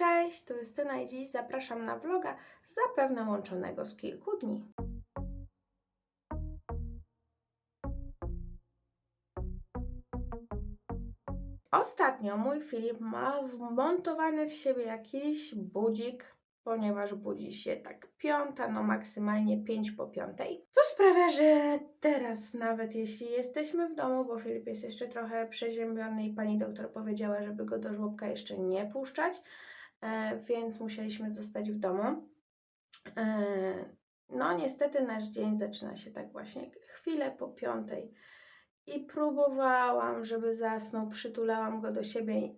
Cześć, tu Justyna i dziś zapraszam na vloga zapewne łączonego z kilku dni. Ostatnio mój Filip ma wmontowany w siebie jakiś budzik, ponieważ budzi się tak piąta, no maksymalnie pięć po piątej. Co sprawia, że teraz nawet jeśli jesteśmy w domu, bo Filip jest jeszcze trochę przeziębiony i pani doktor powiedziała, żeby go do żłobka jeszcze nie puszczać, więc musieliśmy zostać w domu. E, no niestety nasz dzień zaczyna się tak właśnie chwilę po piątej i próbowałam, żeby zasnął, przytulałam go do siebie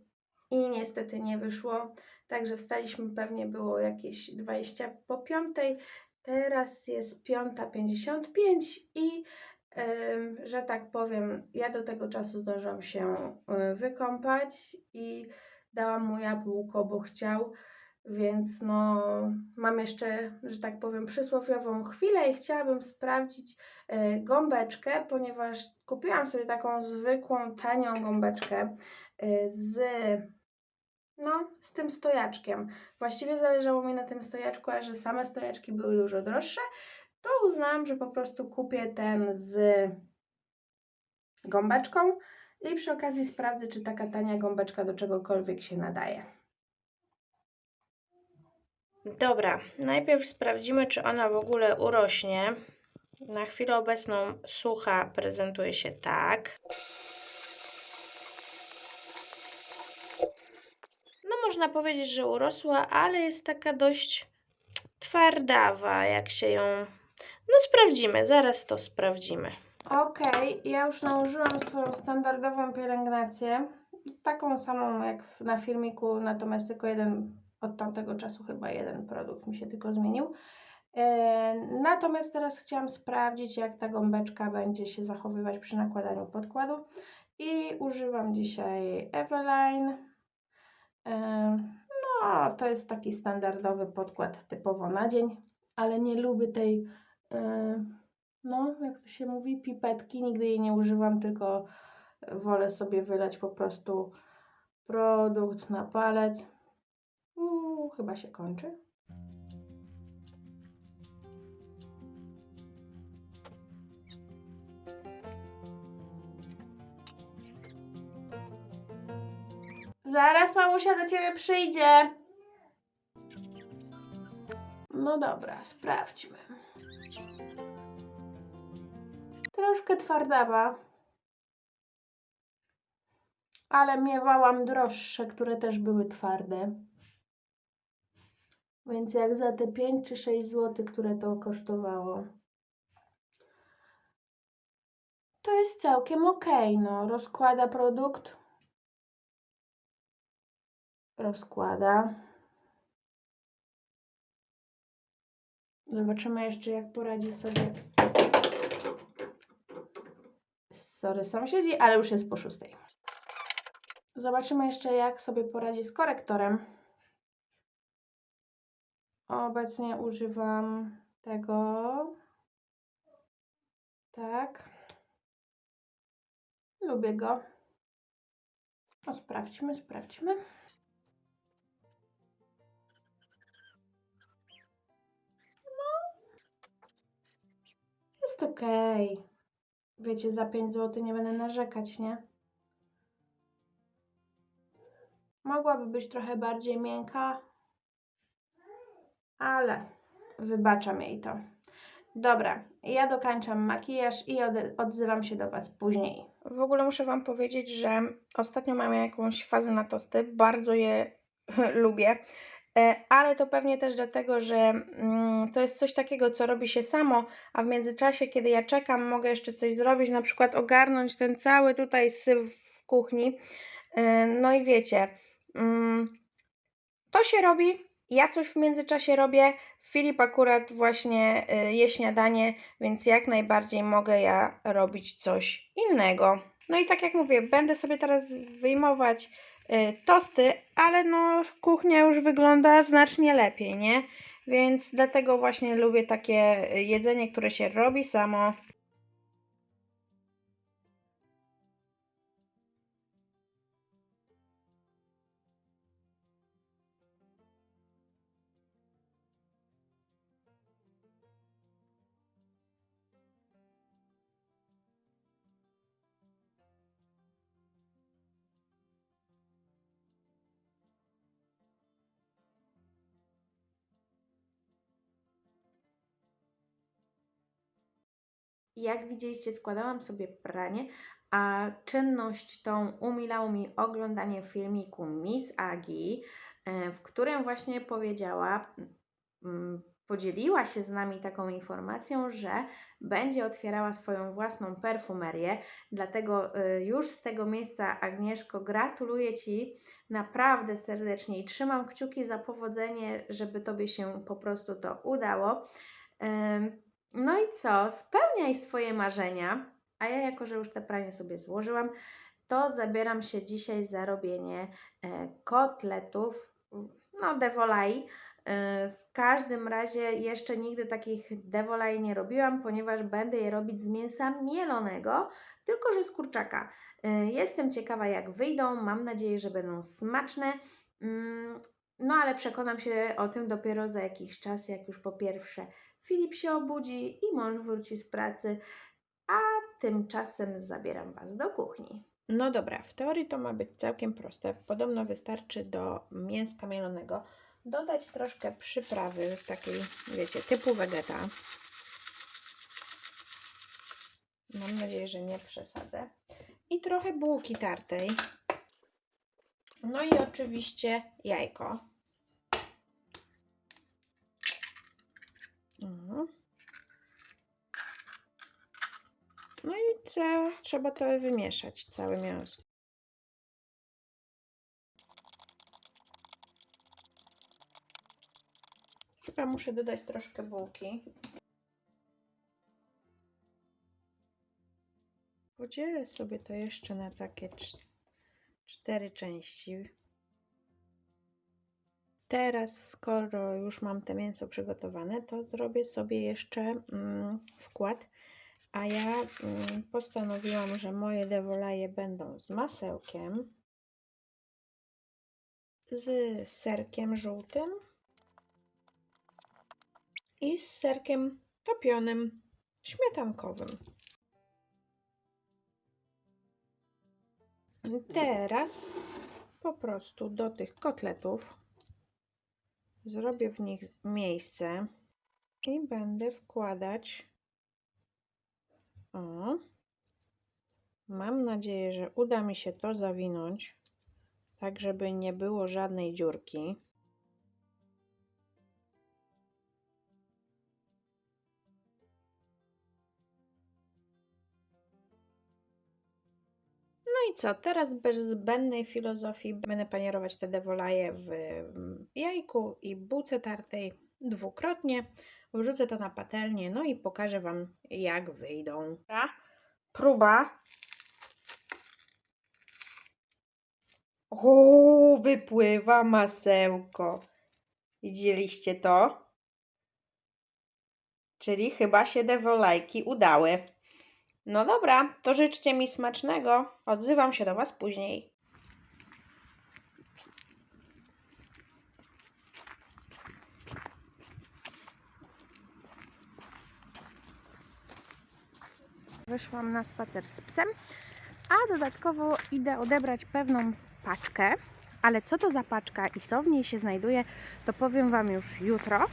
i niestety nie wyszło. Także wstaliśmy pewnie było jakieś 20 po piątej. Teraz jest 5.55 i że tak powiem, ja do tego czasu zdążyłam się y, wykąpać i dałam mu jabłko, bo chciał. Więc no, mam jeszcze, że tak powiem, przysłowiową chwilę i chciałabym sprawdzić y, gąbeczkę, ponieważ kupiłam sobie taką zwykłą, tanią gąbeczkę y, z, no, z tym stojaczkiem. Właściwie zależało mi na tym stojaczku, a że same stojaczki były dużo droższe, to uznałam, że po prostu kupię ten z gąbeczką i przy okazji sprawdzę, czy taka tania gąbeczka do czegokolwiek się nadaje. Dobra, najpierw sprawdzimy, czy ona w ogóle urośnie. Na chwilę obecną sucha prezentuje się tak. No można powiedzieć, że urosła, ale jest taka dość twardawa, jak się ją... No sprawdzimy, zaraz to sprawdzimy. Okej, ja już nałożyłam swoją standardową pielęgnację. Taką samą jak na filmiku, natomiast tylko jeden, od tamtego czasu chyba jeden produkt mi się tylko zmienił. E, natomiast teraz chciałam sprawdzić, jak ta gąbeczka będzie się zachowywać przy nakładaniu podkładu. I używam dzisiaj Eveline. E, no, to jest taki standardowy podkład typowo na dzień, ale nie lubię tej. E, no, jak to się mówi, pipetki. Nigdy jej nie używam, tylko wolę sobie wylać po prostu produkt na palec. Uuu, chyba się kończy. Zaraz mamusia do ciebie przyjdzie. No dobra, sprawdźmy. Troszkę twardawa. Ale miewałam droższe, które też były twarde. Więc jak za te 5 czy 6 zł, które to kosztowało, to jest całkiem ok. No, rozkłada produkt. Rozkłada. Zobaczymy jeszcze, jak poradzi sobie. Sorry, sąsiedzi, ale już jest po szóstej. Zobaczymy jeszcze, jak sobie poradzi z korektorem. Obecnie używam tego. Tak. Lubię go. No, sprawdźmy, sprawdźmy. Jest okej. Wiecie, za 5 zł nie będę narzekać, nie? Mogłaby być trochę bardziej miękka, ale wybaczam jej to. Dobra, ja dokańczam makijaż i odzywam się do Was później. W ogóle muszę Wam powiedzieć, że ostatnio mam jakąś fazę na tosty. Bardzo je lubię. E, Ale to pewnie też dlatego, że mm, to jest coś takiego, co robi się samo, a w międzyczasie, kiedy ja czekam, mogę jeszcze coś zrobić, na przykład ogarnąć ten cały tutaj syf w kuchni. E, No i wiecie, mm, to się robi, ja coś w międzyczasie robię. Filip akurat właśnie y, je śniadanie, więc jak najbardziej mogę ja robić coś innego. No i tak jak mówię, będę sobie teraz wyjmować tosty, ale no kuchnia już wygląda znacznie lepiej, nie? Więc dlatego właśnie lubię takie y, jedzenie, które się robi samo. Jak widzieliście, składałam sobie pranie, a czynność tą umilało mi oglądanie filmiku Miss Agi, e, w którym właśnie powiedziała, mm, podzieliła się z nami taką informacją, że będzie otwierała swoją własną perfumerię. Dlatego y, już z tego miejsca, Agnieszko, gratuluję Ci naprawdę serdecznie i trzymam kciuki za powodzenie, żeby Tobie się po prostu to udało. No i co? Spełniaj swoje marzenia. A ja, jako że już te pranie sobie złożyłam, to zabieram się dzisiaj za robienie e, kotletów, no devolai. E, W każdym razie jeszcze nigdy takich devolai nie robiłam, ponieważ będę je robić z mięsa mielonego, tylko że z kurczaka. E, Jestem ciekawa, jak wyjdą. Mam nadzieję, że będą smaczne. Mm, No ale przekonam się o tym dopiero za jakiś czas, jak już po pierwsze Filip się obudzi i mąż wróci z pracy, a tymczasem zabieram Was do kuchni. No dobra, w teorii to ma być całkiem proste. Podobno wystarczy do mięska mielonego dodać troszkę przyprawy takiej, wiecie, typu wegeta. Mam nadzieję, że nie przesadzę. I trochę bułki tartej. No i oczywiście jajko. Mhm. No i co? Trzeba trochę wymieszać całe mięso. Chyba muszę dodać troszkę bułki. Podzielę sobie to jeszcze na takie cz- cztery części. Teraz, skoro już mam te mięso przygotowane, to zrobię sobie jeszcze mm, wkład a ja mm, postanowiłam, że moje dewolaje będą z masełkiem, z serkiem żółtym i z serkiem topionym, śmietankowym. Teraz po prostu do tych kotletów zrobię w nich miejsce i będę wkładać o. Mam nadzieję, że uda mi się to zawinąć, tak żeby nie było żadnej dziurki. I co? Teraz bez zbędnej filozofii będę panierować te dewolaje w mm, jajku i bułce tartej dwukrotnie. Wrzucę to na patelnię, no i pokażę Wam, jak wyjdą. Próba. O, wypływa masełko. Widzieliście to? Czyli chyba się dewolajki udały. No dobra, to życzcie mi smacznego. Odzywam się do Was później. Wyszłam na spacer z psem, a dodatkowo idę odebrać pewną paczkę. Ale co to za paczka i co w niej się znajduje, to powiem Wam już jutro,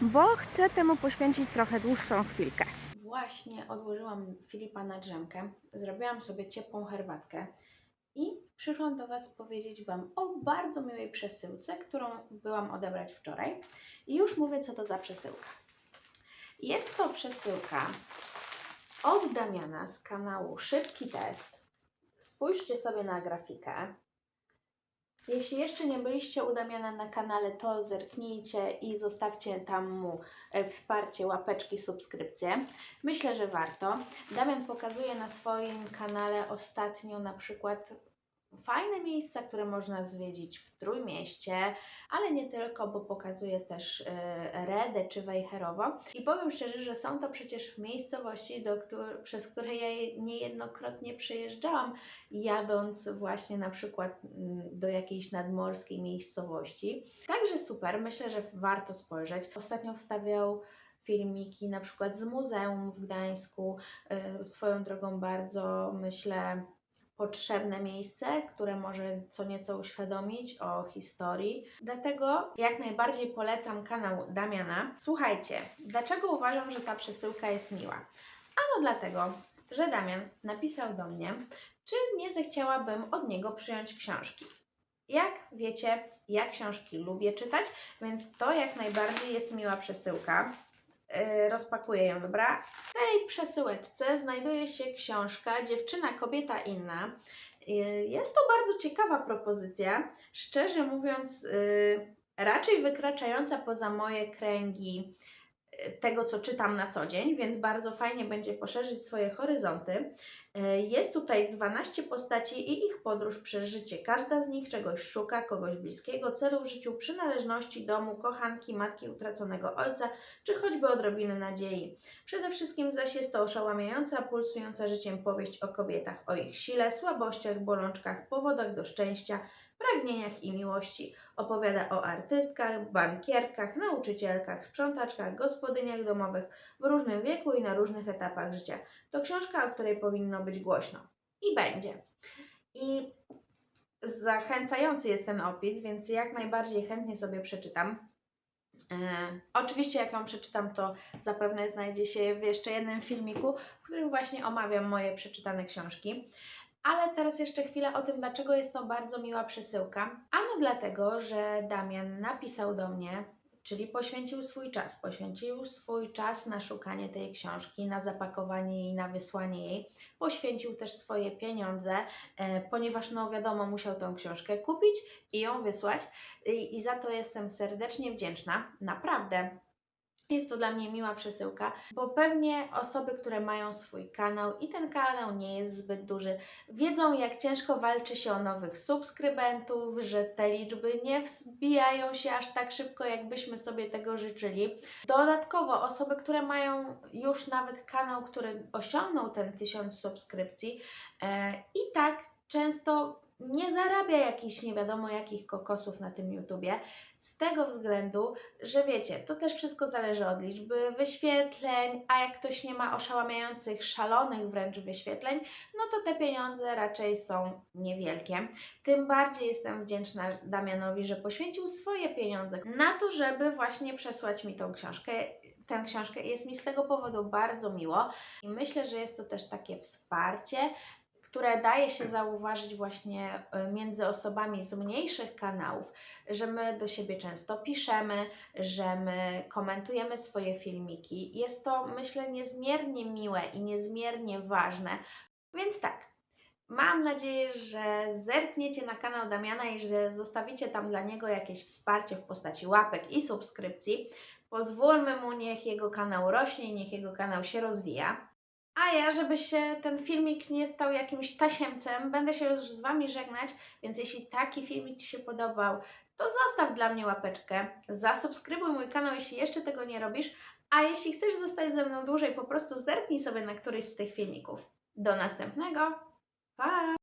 bo chcę temu poświęcić trochę dłuższą chwilkę. Właśnie odłożyłam Filipa na drzemkę, zrobiłam sobie ciepłą herbatkę i przyszłam do Was powiedzieć Wam o bardzo miłej przesyłce, którą byłam odebrać wczoraj. I już mówię, co to za przesyłka. Jest to przesyłka od Damiana z kanału Szybki Test. Spójrzcie sobie na grafikę. Jeśli jeszcze nie byliście u Damiana na kanale, to zerknijcie i zostawcie tam mu e, wsparcie, łapeczki, subskrypcje. Myślę, że warto. Damian pokazuje na swoim kanale ostatnio na przykład fajne miejsca, które można zwiedzić w Trójmieście, ale nie tylko, bo pokazuje też e, Redę czy Wejherowo. I powiem szczerze, że są to przecież miejscowości, do przez które ja je- niejednokrotnie przejeżdżałam, jadąc właśnie na przykład mm, do jakiejś nadmorskiej miejscowości. Także super, myślę, że warto spojrzeć. Ostatnio wstawiał filmiki na przykład z muzeum w Gdańsku, y, swoją drogą bardzo myślę potrzebne miejsce, które może co nieco uświadomić o historii. Dlatego jak najbardziej polecam kanał Damiana. Słuchajcie, dlaczego uważam, że ta przesyłka jest miła? Ano dlatego, że Damian napisał do mnie, czy nie zechciałabym od niego przyjąć książki. Jak wiecie, ja książki lubię czytać, więc to jak najbardziej jest miła przesyłka. Yy, rozpakuję ją, dobra? W tej przesyłeczce znajduje się książka Dziewczyna, kobieta inna. Yy, Jest to bardzo ciekawa propozycja. Szczerze mówiąc, yy, raczej wykraczająca poza moje kręgi tego, co czytam na co dzień, więc bardzo fajnie będzie poszerzyć swoje horyzonty. Yy, Jest tutaj 12 postaci i ich podróż przez życie. Każda z nich czegoś szuka, kogoś bliskiego, celu w życiu, przynależności domu, kochanki, matki utraconego ojca, czy choćby odrobiny nadziei. Przede wszystkim zaś jest to oszałamiająca, pulsująca życiem powieść o kobietach, o ich sile, słabościach, bolączkach, powodach do szczęścia, pragnieniach i miłości. Opowiada o artystkach, bankierkach, nauczycielkach, sprzątaczkach, gospodyniach domowych w różnym wieku i na różnych etapach życia. To książka, o której powinno być głośno. I będzie. I zachęcający jest ten opis, więc jak najbardziej chętnie sobie przeczytam. E, oczywiście, jak ją przeczytam, to zapewne znajdzie się w jeszcze jednym filmiku, w którym właśnie omawiam moje przeczytane książki. Ale teraz jeszcze chwilę o tym, dlaczego jest to bardzo miła przesyłka. Ano dlatego, że Damian napisał do mnie, czyli poświęcił swój czas. Poświęcił swój czas na szukanie tej książki, na zapakowanie jej, na wysłanie jej. Poświęcił też swoje pieniądze, e, ponieważ, no wiadomo, musiał tą książkę kupić i ją wysłać. I, I za to jestem serdecznie wdzięczna. Naprawdę. Jest to dla mnie miła przesyłka, bo pewnie osoby, które mają swój kanał i ten kanał nie jest zbyt duży, wiedzą jak ciężko walczy się o nowych subskrybentów, że te liczby nie wzbijają się aż tak szybko, jakbyśmy sobie tego życzyli. Dodatkowo osoby, które mają już nawet kanał, który osiągnął ten tysiąc subskrypcji e, i tak często nie zarabia jakichś nie wiadomo jakich kokosów na tym YouTubie, z tego względu, że wiecie, to też wszystko zależy od liczby wyświetleń, a jak ktoś nie ma oszałamiających, szalonych wręcz wyświetleń, no to te pieniądze raczej są niewielkie. Tym bardziej jestem wdzięczna Damianowi, że poświęcił swoje pieniądze na to, żeby właśnie przesłać mi tą książkę. Tę książkę jest mi z tego powodu bardzo miło i myślę, że jest to też takie wsparcie, które daje się zauważyć właśnie y, między osobami z mniejszych kanałów, że my do siebie często piszemy, że my komentujemy swoje filmiki. Jest to, myślę, niezmiernie miłe i niezmiernie ważne. Więc tak, mam nadzieję, że zerkniecie na kanał Damiana i że zostawicie tam dla niego jakieś wsparcie w postaci łapek i subskrypcji. Pozwólmy mu, niech jego kanał rośnie niech jego kanał się rozwija. A ja, żeby się ten filmik nie stał jakimś tasiemcem, będę się już z Wami żegnać, więc jeśli taki filmik Ci się podobał, to zostaw dla mnie łapeczkę, zasubskrybuj mój kanał, jeśli jeszcze tego nie robisz, a jeśli chcesz zostać ze mną dłużej, po prostu zerknij sobie na któryś z tych filmików. Do następnego, pa!